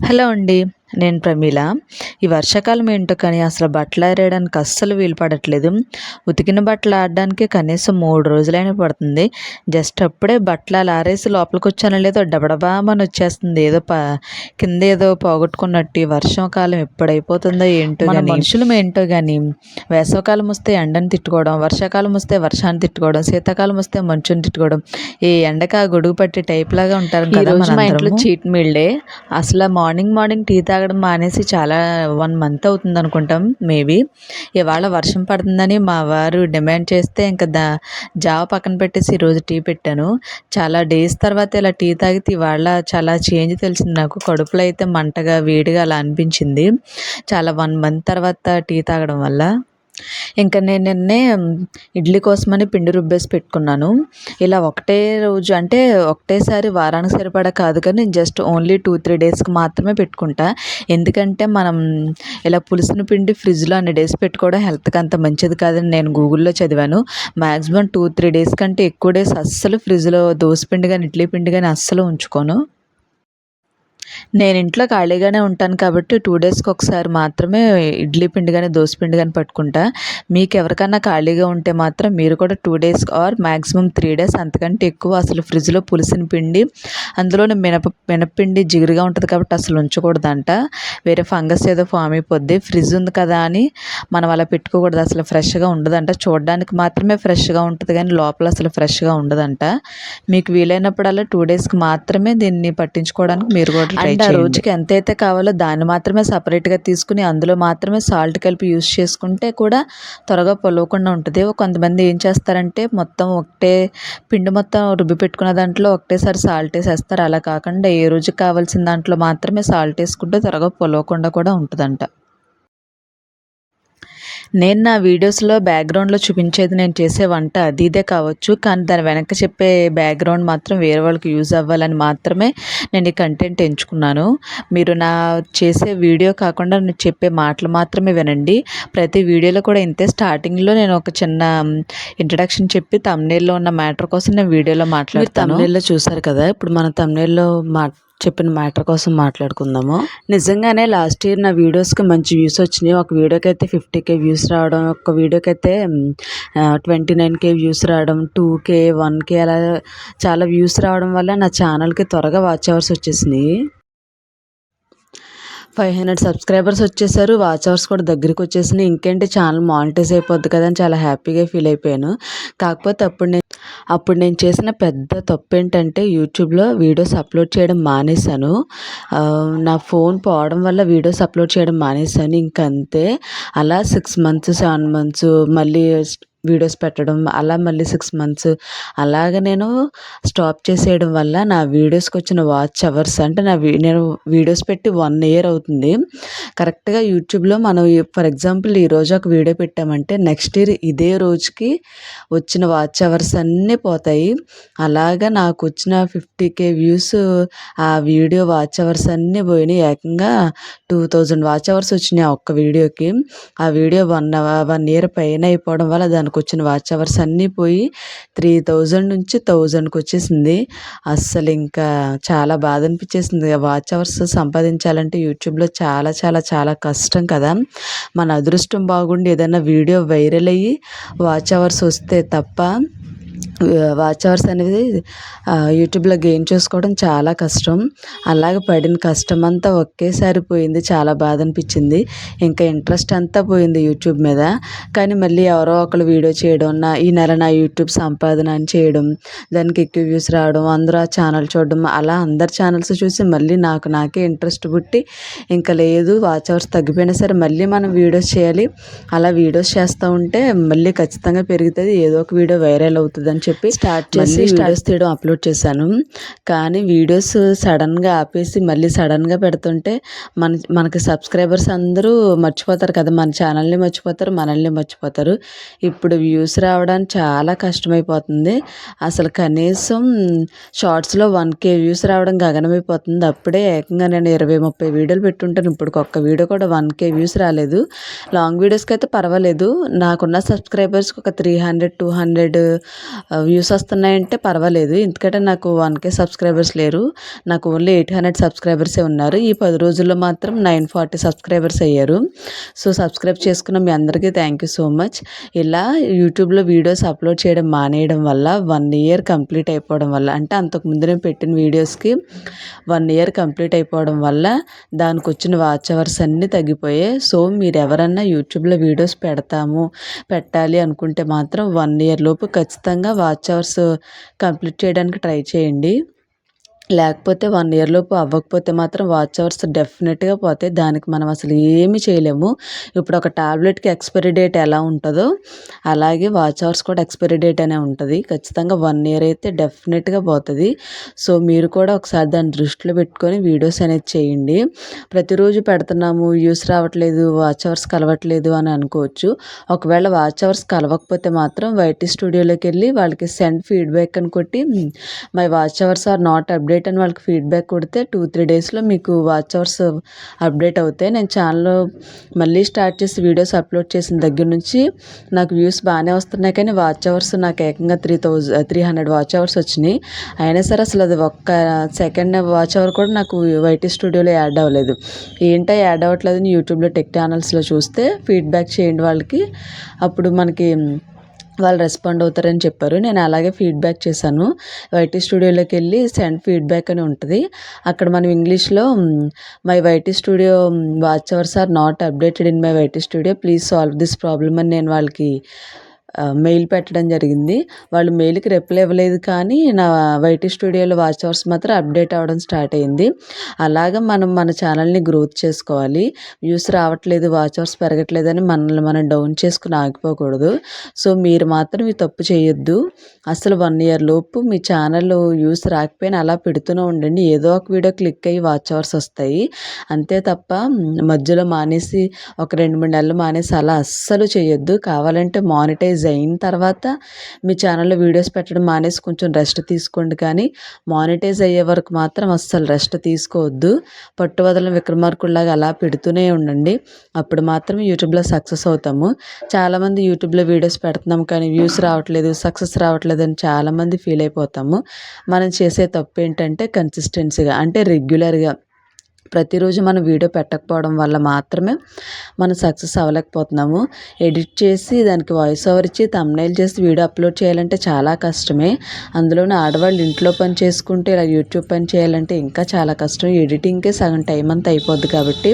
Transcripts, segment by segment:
Hello అండి నేను ప్రమీల. ఈ వర్షాకాలం ఏంటో కానీ అసలు బట్టలు ఆరేయడానికి అస్సలు వీలు పడట్లేదు. ఉతికిన బట్టలు ఆడడానికి కనీసం మూడు రోజులైనా పడుతుంది. జస్ట్ అప్పుడే బట్టలు అలా ఆరేసి లోపలికి వచ్చానో లేదో డబడబామని వచ్చేస్తుంది. ఏదో ప కింద ఏదో పోగొట్టుకున్నట్టు వర్షాకాలం ఎప్పుడైపోతుందో ఏంటో కానీ మనుషులం ఏంటో కానీ వేసవకాలం వస్తే ఎండని తిట్టుకోవడం వర్షాకాలం వస్తే వర్షాన్ని తిట్టుకోవడం శీతాకాలం వస్తే మంచుని తిట్టుకోవడం ఈ ఎండక గొడుగు పట్టి టైప్ లాగా ఉంటారు కదా మా ఇంట్లో చీట్ మీల్ డే అసలు మార్నింగ్ మార్నింగ్ టీ తాగడం మానేసి చాలా వన్ మంత్ అవుతుంది అనుకుంటాం మేబీ. ఇవాళ వర్షం పడుతుందని మా వారు డిమాండ్ చేస్తే ఇంకా దా జావ పక్కన పెట్టేసి ఈరోజు టీ పెట్టాను. చాలా డేస్ తర్వాత ఇలా టీ తాగితే ఇవాళ చాలా చేంజ్ తెలిసింది నాకు. కడుపులో అయితే మంటగా వేడిగా అలా అనిపించింది. చాలా వన్ మంత్ తర్వాత టీ తాగడం వల్ల. ఇంకా నేను నిన్నే ఇడ్లీ కోసమని పిండి రుబ్బేసి పెట్టుకున్నాను. ఇలా ఒకటే రోజు అంటే ఒకటేసారి వారానికి సరిపడా కాదు కానీ నేను జస్ట్ ఓన్లీ టూ త్రీ డేస్కి మాత్రమే పెట్టుకుంటా. ఎందుకంటే మనం ఇలా పులిసిన పిండి ఫ్రిడ్జ్లో అన్ని డేస్ పెట్టుకోవడం హెల్త్కి అంత మంచిది కాదని నేను గూగుల్లో చదివాను. మ్యాక్సిమం టూ త్రీ డేస్ కంటే ఎక్కువ డేస్ అస్సలు ఫ్రిడ్జ్లో దోశ పిండి కానీ ఇడ్లీ పిండి కానీ అస్సలు ఉంచుకోను. నేను ఇంట్లో ఖాళీగానే ఉంటాను కాబట్టి టూ డేస్కి ఒకసారి మాత్రమే ఇడ్లీ పిండి కానీ దోశ పిండి కానీ పట్టుకుంటా. మీకు ఎవరికైనా ఖాళీగా ఉంటే మాత్రం మీరు కూడా two days or maximum three days అంతకంటే ఎక్కువ అసలు ఫ్రిడ్జ్లో పులిసిన పిండి అందులోనే మినప మినపిండి జిగురుగా ఉంటుంది కాబట్టి అసలు ఉంచకూడదంట. వేరే ఫంగస్ ఏదో ఫామ్ అయిపోద్ది. ఫ్రిడ్జ్ ఉంది కదా అని మనం అలా పెట్టుకోకూడదు. అసలు ఫ్రెష్గా ఉండదంట. చూడడానికి మాత్రమే ఫ్రెష్గా ఉంటుంది కానీ లోపల అసలు ఫ్రెష్గా ఉండదంట. మీకు వీలైనప్పుడల్లా టూ డేస్కి మాత్రమే దీన్ని పట్టించుకోవడానికి మీరు కూడా ట్రై రోజుకి ఎంతైతే కావాలో దాన్ని మాత్రమే సపరేట్గా తీసుకుని అందులో మాత్రమే సాల్ట్ కలిపి యూస్ చేసుకుంటే కూడా త్వరగా పొలవకుండా ఉంటుంది. కొంతమంది ఏం చేస్తారంటే మొత్తం ఒకటే పిండి మొత్తం రుబ్బి పెట్టుకున్న దాంట్లో ఒకటేసారి సాల్ట్ వేసేస్తారు. అలా కాకుండా ఏ రోజుకి కావాల్సిన దాంట్లో మాత్రమే సాల్ట్ వేసుకుంటే త్వరగా పొలవకుండా కూడా ఉంటుందంట. నేను నా వీడియోస్లో బ్యాక్గ్రౌండ్లో చూపించేది నేను చేసే వంట అది ఇదే కావచ్చు కానీ దాని వెనక చెప్పే బ్యాక్గ్రౌండ్ మాత్రం వేరే వాళ్ళకి యూజ్ అవ్వాలని మాత్రమే నేను ఈ కంటెంట్ ఎంచుకున్నాను. మీరు నా చేసే వీడియో కాకుండా నేను చెప్పే మాటలు మాత్రమే వినండి. ప్రతి వీడియోలో కూడా ఇంతే. స్టార్టింగ్లో నేను ఒక చిన్న ఇంట్రడక్షన్ చెప్పి తమ్నేల్లో ఉన్న మ్యాటర్ కోసం నేను వీడియోలో మాట్లాడతాను. తమిళలో చూసారు కదా ఇప్పుడు మన తమిళలో మా చెప్పిన మ్యాటర్ కోసం మాట్లాడుకుందాము. నిజంగానే లాస్ట్ ఇయర్ నా వీడియోస్కి మంచి వ్యూస్ వచ్చినాయి. ఒక వీడియోకి అయితే ఫిఫ్టీ కే వ్యూస్ రావడం ఒక వీడియోకి అయితే ట్వంటీ నైన్ కే వ్యూస్ రావడం టూ కే వన్ కే అలా చాలా వ్యూస్ రావడం వల్ల నా ఛానల్కి త్వరగా వాచ్ అవర్స్ వచ్చేసినాయి. ఫైవ్ హండ్రెడ్ సబ్స్క్రైబర్స్ వచ్చేసారు. వాచ్ అవర్స్ కూడా దగ్గరికి వచ్చేసినాయి. ఇంకేంటి? ఛానల్ మానిటైజ్ అయిపోద్ది కదా అని చాలా హ్యాపీగా ఫీల్ అయిపోయాను. కాకపోతే అప్పుడు నేను అప్పుడు నేను చేసిన పెద్ద తప్పు ఏంటంటే యూట్యూబ్లో వీడియోస్ అప్లోడ్ చేయడం మానేశాను. నా ఫోన్ పోవడం వల్ల వీడియోస్ అప్లోడ్ చేయడం మానేశాను. ఇంకంతే. అలా సిక్స్ మంత్స్ సెవెన్ మంత్స్ మళ్ళీ వీడియోస్ పెట్టడం అలా మళ్ళీ సిక్స్ మంత్స్ అలాగ నేను స్టాప్ చేసేయడం వల్ల నా వీడియోస్కి వచ్చిన వాచ్ అవర్స్ అంటే నా నేను వీడియోస్ పెట్టి వన్ ఇయర్ అవుతుంది. కరెక్ట్గా యూట్యూబ్లో మనం ఫర్ ఎగ్జాంపుల్ ఈరోజు ఒక వీడియో పెట్టామంటే నెక్స్ట్ ఇయర్ ఇదే రోజుకి వచ్చిన వాచ్ అవర్స్ అన్నీ పోతాయి. అలాగా నాకు వచ్చిన ఫిఫ్టీ కే వ్యూస్ ఆ వీడియో వాచ్ అవర్స్ అన్నీ పోయినాయి. ఏకంగా టూ థౌజండ్ వాచ్ అవర్స్ వచ్చినాయి ఆ ఒక్క వీడియోకి ఆ వీడియో వన్ వన్ ఇయర్ పైన అయిపోవడం వల్ల దాని మనకు వచ్చిన వాచ్ అవర్స్ అన్నీ పోయి త్రీ థౌజండ్ నుంచి థౌజండ్కి వచ్చేసింది. అస్సలు ఇంకా చాలా బాధ అనిపించేసింది. వాచ్ అవర్స్ సంపాదించాలంటే యూట్యూబ్లో చాలా చాలా చాలా కష్టం కదా. మన అదృష్టం బాగుండి ఏదైనా వీడియో వైరల్ అయ్యి వాచ్ అవర్స్ వస్తే తప్ప వాచ్ అవర్స్ అనేది యూట్యూబ్లో గెయిన్ చేసుకోవడం చాలా కష్టం. అలాగే పడిన కష్టం అంతా ఒకేసారి పోయింది చాలా బాధ అనిపించింది ఇంకా ఇంట్రెస్ట్ అంతా పోయింది యూట్యూబ్ మీద. కానీ మళ్ళీ ఎవరో ఒకరు వీడియో చేయడం నా ఈ నెల నా యూట్యూబ్ సంపాదన అని చేయడం దానికి ఎక్కువ వ్యూస్ రావడం అందరూ ఆ ఛానల్ చూడడం అలా అందరి ఛానల్స్ చూసి మళ్ళీ నాకు నాకే ఇంట్రెస్ట్ పుట్టి ఇంకా లేదు వాచ్ అవర్స్ తగ్గిపోయినా సరే మళ్ళీ మనం వీడియోస్ చేయాలి. అలా వీడియోస్ చేస్తూ ఉంటే మళ్ళీ ఖచ్చితంగా పెరుగుతుంది. ఏదో ఒక వీడియో వైరల్ అవుతుంది అని చెప్పి స్టార్ట్ చేసి వీడియోస్ తీయడం అప్లోడ్ చేశాను. కానీ వీడియోస్ సడన్గా ఆపేసి మళ్ళీ సడన్గా పెడుతుంటే మన మనకి సబ్స్క్రైబర్స్ అందరూ మర్చిపోతారు కదా మన ఛానల్ని మర్చిపోతారు మనల్ని మర్చిపోతారు. ఇప్పుడు వ్యూస్ రావడానికి చాలా కష్టమైపోతుంది. అసలు కనీసం షార్ట్స్లో వన్ కే వ్యూస్ రావడం గగనమైపోతుంది. అప్పుడే ఏకంగా నేను ఇరవై ముప్పై వీడియోలు పెట్టుంటాను. ఇప్పుడు ఒక్క వీడియో కూడా వన్ కే వ్యూస్ రాలేదు. లాంగ్ వీడియోస్కి అయితే పర్వాలేదు. నాకున్న సబ్స్క్రైబర్స్కి ఒక three hundred two hundred views వస్తున్నాయంటే పర్వాలేదు. ఎందుకంటే నాకు వన్ కే సబ్స్క్రైబర్స్ లేరు. నాకు ఓన్లీ ఎయిట్ హండ్రెడ్ సబ్స్క్రైబర్సే ఉన్నారు. ఈ పది రోజుల్లో మాత్రం నైన్ ఫార్టీ సబ్స్క్రైబర్స్ అయ్యారు. సో సబ్స్క్రైబ్ చేసుకున్న మీ అందరికీ థ్యాంక్ యూ సో మచ్. ఇలా యూట్యూబ్లో వీడియోస్ అప్లోడ్ చేయడం మానేయడం వల్ల వన్ ఇయర్ కంప్లీట్ అయిపోవడం వల్ల అంటే అంతకుముందు నేను పెట్టిన వీడియోస్కి వన్ ఇయర్ కంప్లీట్ అయిపోవడం వల్ల దానికి వచ్చిన వాచ్ అవర్స్ అన్నీ తగ్గిపోయాయి. సో మీరు ఎవరన్నా యూట్యూబ్లో వీడియోస్ పెడతాము పెట్టాలి అనుకుంటే మాత్రం వన్ ఇయర్ లోపు ఖచ్చితంగా వాచ్ అవర్స్ కంప్లీట్ చేయడానికి ట్రై చేయండి. లేకపోతే వన్ ఇయర్ లోపు అవ్వకపోతే మాత్రం వాచ్ అవర్స్ డెఫినెట్గా పోతాయి. దానికి మనం అసలు ఏమి చేయలేము. ఇప్పుడు ఒక టాబ్లెట్కి ఎక్స్పైరీ డేట్ ఎలా ఉంటుందో అలాగే వాచ్ అవర్స్ కూడా ఎక్స్పైరీ డేట్ అనే ఉంటుంది. ఖచ్చితంగా వన్ ఇయర్ అయితే డెఫినెట్గా పోతుంది. సో మీరు కూడా ఒకసారి దాన్ని దృష్టిలో పెట్టుకొని వీడియోస్ అనేది చేయండి. ప్రతిరోజు పెడుతున్నాము యూస్ రావట్లేదు వాచ్ అవర్స్ కలవట్లేదు అని అనుకోవచ్చు. ఒకవేళ వాచ్ అవర్స్ కలవకపోతే మాత్రం వైటీ స్టూడియోలోకి వెళ్ళి వాళ్ళకి సెండ్ ఫీడ్బ్యాక్ అని కొట్టి my watch hours are not update update అని వాళ్ళకి ఫీడ్బ్యాక్ కొడితే టూ త్రీ డేస్లో మీకు వాచ్ అవర్స్ అప్డేట్ అవుతాయి. నేను ఛానల్ మళ్ళీ స్టార్ట్ చేసి వీడియోస్ అప్లోడ్ చేసిన దగ్గర నుంచి నాకు వ్యూస్ బాగానే వస్తున్నాయి కానీ వాచ్ అవర్స్ నాకు ఏకంగా three thousand three hundred watch hours వచ్చినాయి. అయినా సరే అసలు అది ఒక్క సెకండ్ వాచ్ అవర్ కూడా నాకు వైటీ స్టూడియోలో యాడ్ అవ్వలేదు. ఏంటో యాడ్ అవ్వట్లేదని యూట్యూబ్లో టెక్ ఛానల్స్లో చూస్తే ఫీడ్బ్యాక్ చేయండి వాళ్ళకి. అప్పుడు మనకి వాళ్ళు రెస్పాండ్ అవుతారని చెప్పారు. నేను అలాగే ఫీడ్బ్యాక్ చేశాను. వైటీ స్టూడియోలోకి వెళ్ళి సెండ్ ఫీడ్బ్యాక్ అని ఉంటుంది. అక్కడ మనం ఇంగ్లీష్లో my YT studio watch hours are not updated in my YT studio please solve this problem అని నేను వాళ్ళకి మెయిల్ పెట్టడం జరిగింది. వాళ్ళు మెయిల్కి రిప్లై ఇవ్వలేదు కానీ నా వైటీ స్టూడియోలో వాచ్ అవర్స్ మాత్రం అప్డేట్ అవ్వడం స్టార్ట్ అయింది. అలాగ మనం మన ఛానల్ని గ్రోత్ చేసుకోవాలి. వ్యూస్ రావట్లేదు వాచ్ అవర్స్ పెరగట్లేదని మనల్ని మనం డౌన్ చేసుకుని ఆగిపోకూడదు. సో మీరు మాత్రం ఈ తప్పు చేయొద్దు. అసలు వన్ ఇయర్ లోపు మీ ఛానల్ వ్యూస్ రాకపోయినా అలా పెడుతూనే ఉండండి. ఏదో ఒక వీడియో క్లిక్ అయ్యి వాచ్ అవర్స్ వస్తాయి. అంతే తప్ప మధ్యలో మానేసి ఒక రెండు మూడు నెలలు మానేసి అలా అస్సలు చేయొద్దు. కావాలంటే మానిటైజ్ మానిటైజ్ అయిన తర్వాత మీ ఛానల్లో వీడియోస్ పెట్టడం మానేసి కొంచెం రెస్ట్ తీసుకోండి కానీ మానిటైజ్ అయ్యే వరకు మాత్రం అస్సలు రెస్ట్ తీసుకోవద్దు. పట్టువదలం విక్రమార్కుల్లాగా అలా పెడుతూనే ఉండండి. అప్పుడు మాత్రం యూట్యూబ్లో సక్సెస్ అవుతాము. చాలామంది యూట్యూబ్లో వీడియోస్ పెడుతున్నాం కానీ వ్యూస్ రావట్లేదు సక్సెస్ రావట్లేదు అని చాలామంది ఫీల్ అయిపోతాము. మనం చేసే తప్పు ఏంటంటే కన్సిస్టెన్సీగా అంటే రెగ్యులర్గా ప్రతిరోజు మనం వీడియో పెట్టకపోవడం వల్ల మాత్రమే మనం సక్సెస్ అవ్వలేకపోతున్నాము. ఎడిట్ చేసి దానికి వాయిస్ ఓవర్ ఇచ్చి తమ్నైల్ చేసి వీడియో అప్లోడ్ చేయాలంటే చాలా కష్టమే. అందులోనే ఆడవాళ్ళు ఇంట్లో పని చేసుకుంటే ఇలా యూట్యూబ్ పని చేయాలంటే ఇంకా చాలా కష్టం. ఎడిటింగ్కే సగం టైం అంతా అయిపోద్ది కాబట్టి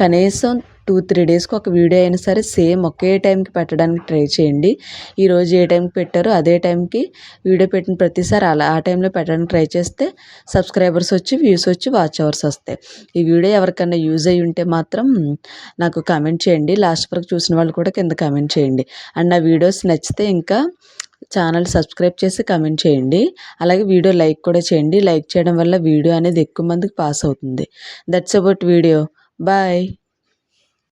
కనీసం టూ త్రీ డేస్కి ఒక వీడియో అయినా సరే సేమ్ ఒకే టైంకి పెట్టడానికి ట్రై చేయండి. ఈరోజు ఏ టైంకి పెట్టారో అదే టైంకి వీడియో పెట్టిన ప్రతిసారి అలా ఆ టైంలో పెట్టడానికి ట్రై చేస్తే సబ్స్క్రైబర్స్ వచ్చి వ్యూస్ వచ్చి వాచ్ అవర్స్ వస్తాయి. ఈ వీడియో ఎవరికన్నా యూజ్ అయ్యి ఉంటే మాత్రం నాకు కమెంట్ చేయండి. లాస్ట్ వరకు చూసిన వాళ్ళు కూడా కింద కమెంట్ చేయండి. అండ్ నా వీడియోస్ నచ్చితే ఇంకా ఛానల్ సబ్స్క్రైబ్ చేసి కమెంట్ చేయండి. అలాగే వీడియో లైక్ కూడా చేయండి. లైక్ చేయడం వల్ల వీడియో అనేది ఎక్కువ మందికి పాస్ అవుతుంది. That's about video bye